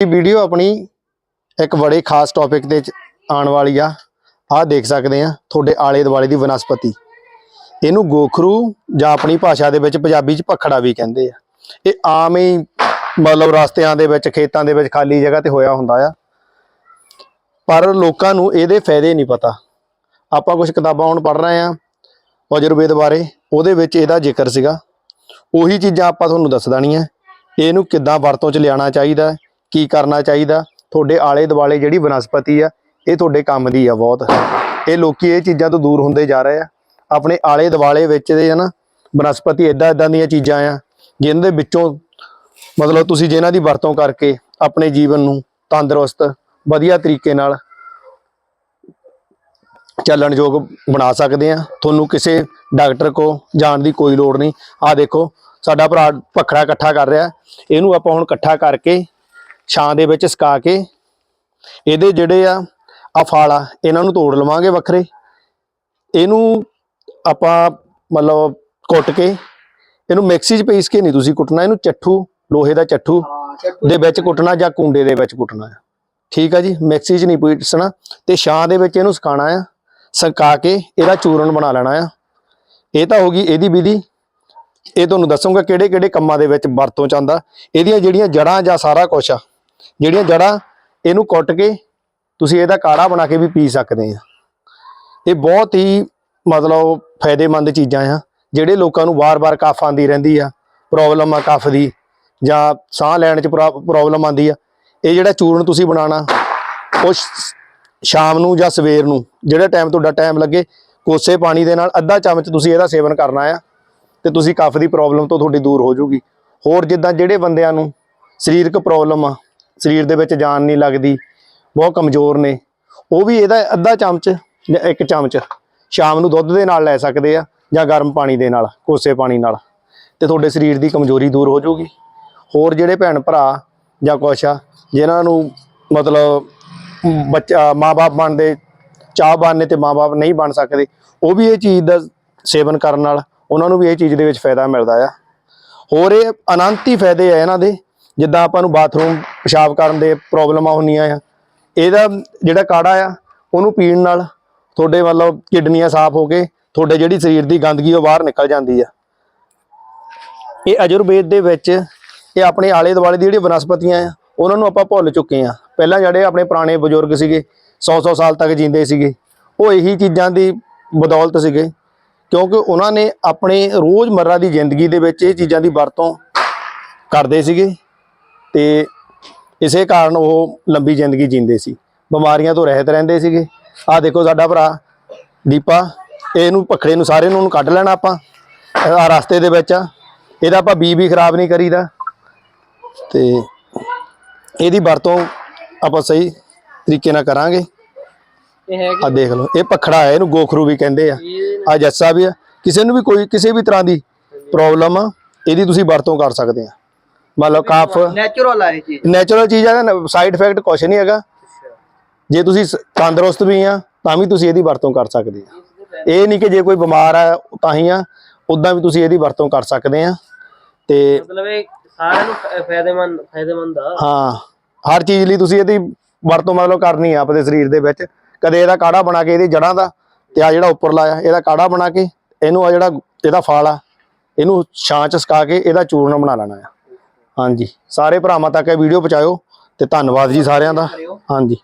ਇਹ ਵੀਡੀਓ ਆਪਣੀ ਇੱਕ ਬੜੇ ਖਾਸ ਟੌਪਿਕ ਤੇ ਆਉਣ ਵਾਲੀ ਆ। ਆਹ ਦੇਖ ਸਕਦੇ ਆ, ਤੁਹਾਡੇ ਆਲੇ ਦੁਆਲੇ ਦੀ ਵਨਸਪਤੀ ਇਹਨੂੰ ਗੋਖਰੂ ਜਾਂ ਆਪਣੀ ਭਾਸ਼ਾ ਦੇ ਵਿੱਚ ਪੰਜਾਬੀ ਚ ਪਖੜਾ ਵੀ ਕਹਿੰਦੇ ਆ। ਇਹ ਆਮ ਹੀ ਮਤਲਬ ਰਸਤਿਆਂ ਦੇ ਵਿੱਚ, ਖੇਤਾਂ ਦੇ ਵਿੱਚ ਖਾਲੀ ਜਗ੍ਹਾ ਤੇ ਹੋਇਆ ਹੁੰਦਾ ਆ। ਪਰ ਲੋਕਾਂ ਨੂੰ ਇਹਦੇ ਫਾਇਦੇ ਨਹੀਂ ਪਤਾ। ਆਪਾਂ ਕੁਝ ਕਿਤਾਬਾਂ ਹੁਣ ਪੜ੍ਹ ਰਹੇ ਆ ਅਜੁਰਵੇਦ ਬਾਰੇ, ਉਹਦੇ ਵਿੱਚ ਇਹਦਾ ਜ਼ਿਕਰ ਸੀਗਾ। ਉਹੀ ਚੀਜ਼ਾਂ ਆਪਾਂ ਤੁਹਾਨੂੰ ਦੱਸ ਦੇਣੀਆਂ ਇਹਨੂੰ ਕਿੱਦਾਂ ਵਰਤੋਂ ਚ ਲਿਆਉਣਾ ਚਾਹੀਦਾ ਕੀ ਕਰਨਾ ਚਾਹੀਦਾ? ਤੁਹਾਡੇ ਆਲੇ ਦੁਆਲੇ ਜਿਹੜੀ ਬਨਸਪਤੀ ਆ, ਇਹ ਤੁਹਾਡੇ ਕੰਮ ਦੀ ਆ ਬਹੁਤ। ਇਹ ਲੋਕੀ ਇਹ ਚੀਜ਼ਾਂ ਤੋਂ ਦੂਰ ਹੁੰਦੇ ਜਾ ਰਹੇ ਆ। ਆਪਣੇ ਆਲੇ ਦੁਆਲੇ ਵਿੱਚ ਦੇ ਨਾ, ਬਨਸਪਤੀ ਇਦਾਂ ਇਦਾਂ ਦੀਆਂ ਚੀਜ਼ਾਂ ਆ ਜਿਨ੍ਹਾਂ ਦੇ ਵਿੱਚੋਂ ਮਤਲਬ ਤੁਸੀਂ ਜਿਨ੍ਹਾਂ ਦੀ ਵਰਤੋਂ ਕਰਕੇ ਆਪਣੇ ਜੀਵਨ ਨੂੰ ਤੰਦਰੁਸਤ, ਵਧੀਆ ਤਰੀਕੇ ਨਾਲ ਚੱਲਣਯੋਗ ਬਣਾ ਸਕਦੇ ਆ। ਤੁਹਾਨੂੰ ਕਿਸੇ ਡਾਕਟਰ ਕੋ ਜਾਣ ਦੀ ਕੋਈ ਲੋੜ ਨਹੀਂ। ਆ ਦੇਖੋ, ਸਾਡਾ ਭਰਾ ਪਖੜਾ ਇਕੱਠਾ ਕਰ ਰਿਹਾ। ਇਹਨੂੰ ਆਪਾਂ ਹੁਣ ਇਕੱਠਾ ਕਰਕੇ ਛਾਂ ਦੇ ਵਿੱਚ ਸੁਕਾ ਕੇ ਇਹਦੇ ਜਿਹੜੇ ਆ ਆ ਫਲ ਆ ਇਹਨਾਂ ਨੂੰ ਤੋੜ ਲਵਾਂਗੇ ਵੱਖਰੇ। ਇਹਨੂੰ ਆਪਾਂ ਮਤਲਬ ਕੁੱਟ ਕੇ ਇਹਨੂੰ ਮਿਕਸੀ 'ਚ ਪੀਸ ਕੇ ਨਹੀਂ ਤੁਸੀਂ ਕੁੱਟਣਾ ਇਹਨੂੰ ਚੱਠੂ ਲੋਹੇ ਦਾ ਚੱਠੂ ਦੇ ਵਿੱਚ ਕੁੱਟਣਾ ਜਾਂ ਕੁੰਡੇ ਦੇ ਵਿੱਚ ਕੁੱਟਣਾ ਹੈ ਠੀਕ ਆ ਜੀ? ਮਿਕਸੀ 'ਚ ਨਹੀਂ ਪੀਸਣਾ ਤੇ ਛਾਂ ਦੇ ਵਿੱਚ ਇਹਨੂੰ ਸੁਕਾਉਣਾ ਆ ਸੁਕਾ ਕੇ ਇਹਦਾ ਚੂਰਨ ਬਣਾ ਲੈਣਾ ਆ। ਇਹ ਤਾਂ ਹੋ ਗਈ ਇਹਦੀ ਵਿਧੀ। ਇਹ ਤੁਹਾਨੂੰ ਦੱਸੂਗਾ ਕਿਹੜੇ ਕਿਹੜੇ ਕੰਮਾਂ ਦੇ ਵਿੱਚ ਵਰਤੋਂ ਚ ਆਉਂਦਾ। ਇਹਦੀਆਂ ਜਿਹੜੀਆਂ ਜੜਾਂ ਜਾਂ ਸਾਰਾ ਕੁਝ ਆ ਜਿਹੜੀਆਂ ਜੜਾਂ ਇਹਨੂੰ ਕੁੱਟ ਕੇ ਤੁਸੀਂ ਇਹਦਾ ਕਾੜਾ ਬਣਾ ਕੇ ਵੀ ਪੀ ਸਕਦੇ ਆ। ਇਹ ਬਹੁਤ ਹੀ ਮਤਲਬ ਫਾਇਦੇਮੰਦ ਚੀਜ਼ਾਂ ਆ, ਜਿਹੜੇ ਲੋਕਾਂ ਨੂੰ ਵਾਰ-ਵਾਰ ਕਫ ਆਂਦੀ ਰਹਿੰਦੀ ਆ ਪ੍ਰੋਬਲਮ ਆ ਕਫ ਦੀ, ਜਾਂ ਸਾਹ ਲੈਣ ਚ ਪ੍ਰੋਬਲਮ ਆਂਦੀ ਆ। ਇਹ ਜਿਹੜਾ ਚੂਰਨ ਤੁਸੀਂ ਬਣਾਉਣਾ, ਉਹ ਸ਼ਾਮ ਨੂੰ ਜਾਂ ਸਵੇਰ ਨੂੰ, ਜਿਹੜਾ ਟਾਈਮ ਤੁਹਾਡਾ ਟਾਈਮ ਲੱਗੇ, ਕੋਸੇ ਪਾਣੀ ਦੇ ਨਾਲ ਅੱਧਾ ਚਮਚ ਤੁਸੀਂ ਇਹਦਾ ਸੇਵਨ ਕਰਨਾ ਆ, ਤੇ ਤੁਸੀਂ ਕਫ ਦੀ ਪ੍ਰੋਬਲਮ ਤੋਂ ਤੁਹਾਡੀ ਦੂਰ ਹੋ ਜਾਊਗੀ ਹੋਰ ਜਿੱਦਾਂ ਜਿਹੜੇ ਬੰਦਿਆਂ ਨੂੰ ਸਰੀਰਕ ਪ੍ਰੋਬਲਮ ਆ ਸਰੀਰ ਦੇ ਵਿੱਚ ਜਾਨ ਨਹੀਂ ਲੱਗਦੀ ਬਹੁਤ ਕਮਜ਼ੋਰ ਨੇ। ਉਹ ਵੀ ਇਹਦਾ ਅੱਧਾ ਚਮਚ ਜਾਂ ਇੱਕ ਚਮਚ ਸ਼ਾਮ ਨੂੰ ਦੁੱਧ ਦੇ ਨਾਲ ਲੈ ਸਕਦੇ ਆ ਜਾਂ ਗਰਮ ਪਾਣੀ ਦੇ ਨਾਲ ਕੋਸੇ ਪਾਣੀ ਨਾਲ। ਤੇ ਤੁਹਾਡੇ ਸਰੀਰ ਦੀ ਕਮਜ਼ੋਰੀ ਦੂਰ ਹੋ ਜਾਊਗੀ। ਹੋਰ ਜਿਹੜੇ ਭੈਣ ਭਰਾ ਜਾਂ ਕੁਛ ਆ ਜਿਨ੍ਹਾਂ ਨੂੰ ਮਤਲਬ ਮ, ਬੱਚਾ ਮਾਪੇ ਬਣਦੇ ਚਾਹ ਬਣਨੇ ਤੇ ਮਾਪੇ ਨਹੀਂ ਬਣ ਸਕਦੇ ਉਹ ਵੀ ਇਹ ਚੀਜ਼ ਦਾ ਸੇਵਨ ਕਰਨ ਨਾਲ ਉਹਨਾਂ ਨੂੰ ਵੀ ਇਹ ਚੀਜ਼ ਦੇ ਵਿੱਚ ਫਾਇਦਾ ਮਿਲਦਾ ਆ। ਹੋਰ ਇਹ ਅਨੰਤ ਹੀ ਫਾਇਦੇ ਆ ਇਹਨਾਂ ਦੇ। ਜਿੱਦਾਂ ਆਪਾਂ ਨੂੰ ਬਾਥਰੂਮ ਪਿਸ਼ਾਬ ਕਰਨ ਦੇ ਪ੍ਰੋਬਲਮਾਂ ਹੁੰਦੀਆਂ ਆ। ਇਹਦਾ ਜਿਹੜਾ ਕਾੜਾ ਆ, ਉਹਨੂੰ ਪੀਣ ਨਾਲ ਤੁਹਾਡੇ ਮਤਲਬ ਕਿਡਨੀਆਂ ਸਾਫ਼ ਹੋ ਕੇ ਤੁਹਾਡੇ ਜਿਹੜੀ ਸਰੀਰ ਦੀ ਗੰਦਗੀ ਉਹ ਬਾਹਰ ਨਿਕਲ ਜਾਂਦੀ ਆ। ਇਹ ਅਜੁਰਵੇਦ ਦੇ ਵਿੱਚ ਇਹ ਆਪਣੇ ਆਲੇ ਦੁਆਲੇ ਦੀ ਜਿਹੜੀ ਬਨਸਪਤੀਆਂ ਆ, ਉਹਨਾਂ ਨੂੰ ਆਪਾਂ ਭੁੱਲ ਚੁੱਕੇ ਆ। ਪਹਿਲਾਂ ਜਿਹੜੇ ਆਪਣੇ ਪੁਰਾਣੇ ਬਜ਼ੁਰਗ ਸੀਗੇ 100-100 ਸਾਲ ਤੱਕ ਜਿੰਦੇ ਸੀਗੇ, ਉਹ ਇਹੀ ਚੀਜ਼ਾਂ ਦੀ ਬਦੌਲਤ ਸੀਗੇ। ਕਿਉਂਕਿ ਉਹਨਾਂ ਨੇ ਆਪਣੇ ਰੋਜ਼ਮਰਰਾ ਦੀ ਜ਼ਿੰਦਗੀ ਦੇ ਵਿੱਚ ਇਹ ਚੀਜ਼ਾਂ ਦੀ ਵਰਤੋਂ ਕਰਦੇ ਸੀਗੇ। ਤੇ ਇਸੇ ਕਾਰਨ ਉਹ ਲੰਬੀ ਜ਼ਿੰਦਗੀ ਜਿੰਦੇ ਸੀ। ਬਿਮਾਰੀਆਂ ਤੋਂ ਰਹਿਤ ਰਹਿੰਦੇ ਸੀਗੇ। ਆਹ ਦੇਖੋ ਸਾਡਾ ਭਰਾ ਦੀਪਾ ਇਹਨੂੰ ਪਖੜੇ ਨੂੰ ਸਾਰੇ ਨੂੰ ਕੱਢ ਲੈਣਾ ਆਪਾਂ। ਆ ਰਸਤੇ ਦੇ ਵਿੱਚ ਆ। ਇਹਦਾ ਆਪਾਂ ਬੀ ਵੀ ਖਰਾਬ ਨਹੀਂ ਕਰੀਦਾ। ਤੇ ਇਹਦੀ ਵਰਤੋਂ ਆਪਾਂ ਸਹੀ ਤਰੀਕੇ ਨਾਲ ਕਰਾਂਗੇ। ਆ ਦੇਖ ਲਓ ਇਹ ਪਖੜਾ ਹੈ ਇਹਨੂੰ ਗੋਖਰੂ ਵੀ ਕਹਿੰਦੇ ਆ। ਆ ਜੱਸਾ ਵੀ ਆ। ਕਿਸੇ ਨੂੰ ਵੀ ਕੋਈ ਕਿਸੇ ਵੀ ਤਰ੍ਹਾਂ ਦੀ ਪ੍ਰੋਬਲਮ ਆ ਇਹਦੀ ਤੁਸੀਂ ਵਰਤੋਂ ਕਰ ਸਕਦੇ ਆ। ਮੰਨ ਲਓ ਕਾਫ ਨੈਚੁਰਲ ਆ ਇਹ ਚੀਜ਼। ਨੈਚੁਰਲ ਚੀਜ਼ ਆ ਸਾਈਡ ਇਫੈਕਟ ਕੁਛ ਨਹੀਂ ਹੈਗਾ। ਜੇ ਤੁਸੀਂ ਤੰਦਰੁਸਤ ਵੀ ਆ ਤਾਂ ਵੀ ਤੁਸੀਂ ਇਹਦੀ ਵਰਤੋਂ ਕਰ ਸਕਦੇ ਆ। ਇਹ ਨਹੀਂ ਕਿ ਜੇ ਕੋਈ ਬਿਮਾਰ ਆ ਤਾਂ ਹੀ ਆ ਉਦਾਂ ਵੀ ਤੁਸੀਂ ਇਹਦੀ ਵਰਤੋਂ ਕਰ ਸਕਦੇ ਆ। ਤੇ ਮਤਲਬ ਇਹ ਸਾਰਿਆਂ ਨੂੰ ਫਾਇਦੇਮੰਦ ਫਾਇਦੇਮੰਦ ਆ। ਹਾਂ ਹਰ ਚੀਜ਼ ਲਈ ਤੁਸੀਂ ਇਹਦੀ ਵਰਤੋਂ ਮਤਲਬ ਕਰਨੀ ਆ ਆਪਣੇ ਸਰੀਰ ਦੇ ਵਿੱਚ। ਕਦੇ ਇਹਦਾ ਕਾੜਾ ਬਣਾ ਕੇ ਇਹਦੀ ਜੜਾਂ ਦਾ ਤੇ ਆ ਜਿਹੜਾ ਉੱਪਰਲਾ ਆ ਇਹਦਾ ਕਾੜਾ ਬਣਾ ਕੇ ਇਹਨੂੰ ਆ ਜਿਹੜਾ ਇਹਦਾ ਫਲ ਆ ਇਹਨੂੰ ਛਾਂ ਚ ਸੁਕਾ ਕੇ ਇਹਦਾ ਚੂਰਨ ਬਣਾ ਲੈਣਾ ਆ। ਹਾਂਜੀ। ਸਾਰੇ ਭਰਾਵਾਂ ਤੱਕ ਇਹ ਵੀਡੀਓ ਪਹੁੰਚਾਇਓ ਤੇ ਧੰਨਵਾਦ ਜੀ ਸਾਰਿਆਂ ਦਾ। ਹਾਂਜੀ।